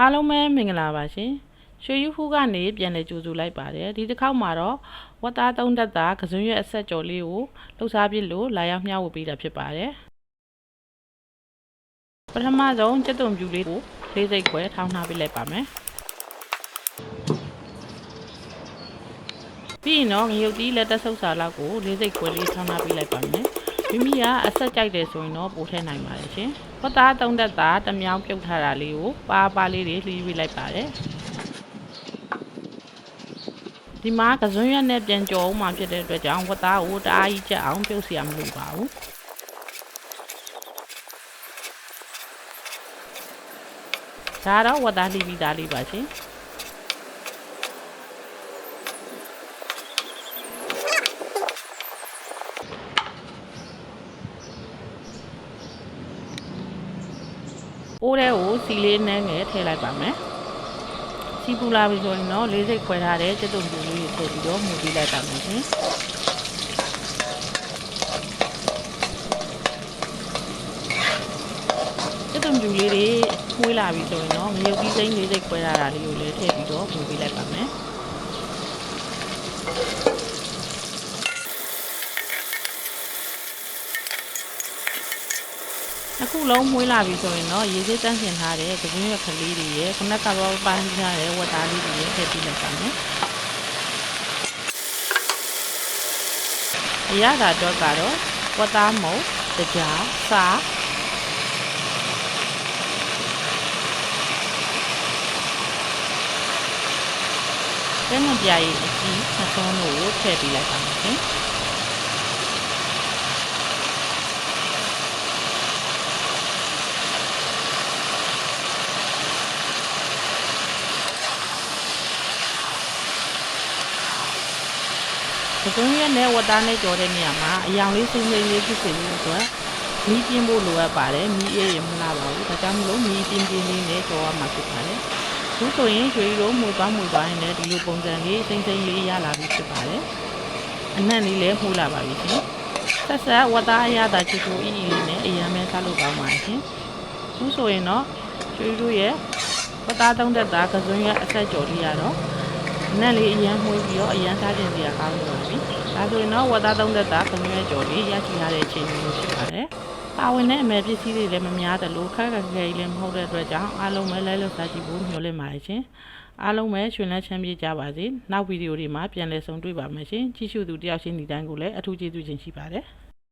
အားလုံးပဲမင်္ဂလာပါရှင်ရွှေယူဖူးကနေပြန်လည်ကြိုဆိုလိုက်ပါတယ်ဒီတစ်ခေါက်မှာတော့ဝတ်သားသုံးသက်တာကစွန်းရွက်အဆက်ကြော်လေးကိုလှုပ်ရှားပြလို့လာရောက်မျှဝေပေးတာဖြစ်ပါတယ်ပထမဆုံးကျက်သွန်ပြူလေးကိုလေးစိတ်ခွဲထောင်းထားပေးလိုက်ပါမယ်ပြီးရင်တော့ငရုတ်တီးလက်သက်ဆုပ်စာလောက်ကိုလေးစိတ်ခွဲလေးထောင်းထားပေးလိုက်ပါမယ် မိမိကအဆက်ကြိုက်တယ်ဆိုရင်တော့ပို့ထည့်နိုင်ပါတယ်ရှင်။ခေါသားတုံးသက်သားတမြောင်းပြုတ်ထားတာလေးကိုပါပါလေးတွေလှီးပေးလိုက်ပါတယ်။ဒီမှာကစွန်းရွက်နဲ့ပြန်ကြောအောင်မှဖြစ်တဲ့အတွက်ကြောင့်ဝတ်သားကိုတအားကြီးချက်အောင်ပြုတ်စီရမလို့ပါဘူး။ဒါတော့ဝတ်သားလေးပြီးသားလေးပါရှင်။ အိုးထဲကိုစီလေးနှဲငယ်ထည့်လိုက်ပါမယ်။စီပူလာပြီဆိုရင်တော့လေးစိတ်ခွဲထားတဲ့ကျက်သွန်ပြူလေးကိုထည့်ပြီးတော့မှုပြီးလိုက်ပါမယ်ရှင်။ကျက်သွန်ပြူလေးတွေမှုလာပြီဆိုရင်တော့ငရုတ်ပြီးစိမ့်လေးစိတ်ခွဲထားတာလေးကိုလည်းထည့်ပြီးတော့မှုပြီးလိုက်ပါမယ်။ အခုလုံးမွေးလာပြီဆိုရင်တော့ရေစစ်တန်းဆင်ထားတဲ့ကပင်းရွက်ကလေးတွေရဲ့ခုနကတော့ပန်းထားတဲ့ဝတ်သားလေးတွေရဲ့ထည့်ပြီးလိုက်ပါမယ်အရသာတော့ကတော့ဝတ်သားမုံတကြားစားကျန်းမပြားရဲ့အကြီးနှစ်ဆုံးတို့ကိုထည့်ပြီးလိုက်ပါမယ် ပစုံရက်နဲ့ဝတ်သားနဲ့ကြော်တဲ့နေရာမှာအယောင်လေးစိမ့်စိမ့်လေးဖြစ်စေလို့အတွက်မီးပြင်းဖို့လိုအပ်ပါတယ်မီးအေးရမလားပါဘူးဒါကြောင့်မလို့မီးပြင်းပြင်းလေးနဲ့ကြော်ရမှာဖြစ်ပါတယ်ခုဆိုရင်ရွှေရိုးမှုသွားမှုသွားရင်လည်းဒီလိုပုံစံလေးစိမ့်စိမ့်လေးရလာပြီဖြစ်ပါတယ်အနက်လေးလည်းမှုလာပါပြီရှင်ဆက်ဆက်ဝတ်သားအရသာချစ်ကိုအီအီလေးနဲ့အရန်မဲစားလို့ကောင်းပါရှင်ခုဆိုရင်တော့ရွှေရိုးရဲ့ဝတ်သားသုံးသက်သားကစွန်းရဲ့အဆက်ကြော်လေးရတော့ နက်လေးအရန်မှုပြီးတော့အရန်စားကျင်စရာကောင်းနေပါပြီ။ဒါဆိုရင်တော့ဝတ်သားသုံးသက်တာခမင်းရဲ့ကြော်လေးရရှိရတဲ့အချိန်မျိုးဖြစ်ပါတယ်။ပါဝင်တဲ့အမယ်ပစ္စည်းတွေလည်းမများတယ်လို့ခက်ခက်ခဲခဲကြီးလည်းမဟုတ်တဲ့အတွက်ကြောင့်အားလုံးပဲလိုက်လို့စားကြည့်ဖို့မျှော်လင့်ပါတယ်ရှင်။အားလုံးပဲရှင်လက်ချမ်းပြေကြပါစေ။နောက်ဗီဒီယိုတွေမှာပြန်လည်ဆုံတွေ့ပါမယ်ရှင်။ကြည့်ရှုသူတယောက်ချင်းဒီတိုင်းကိုလည်းအထူးကျေးဇူးတင်ရှိပါတယ်။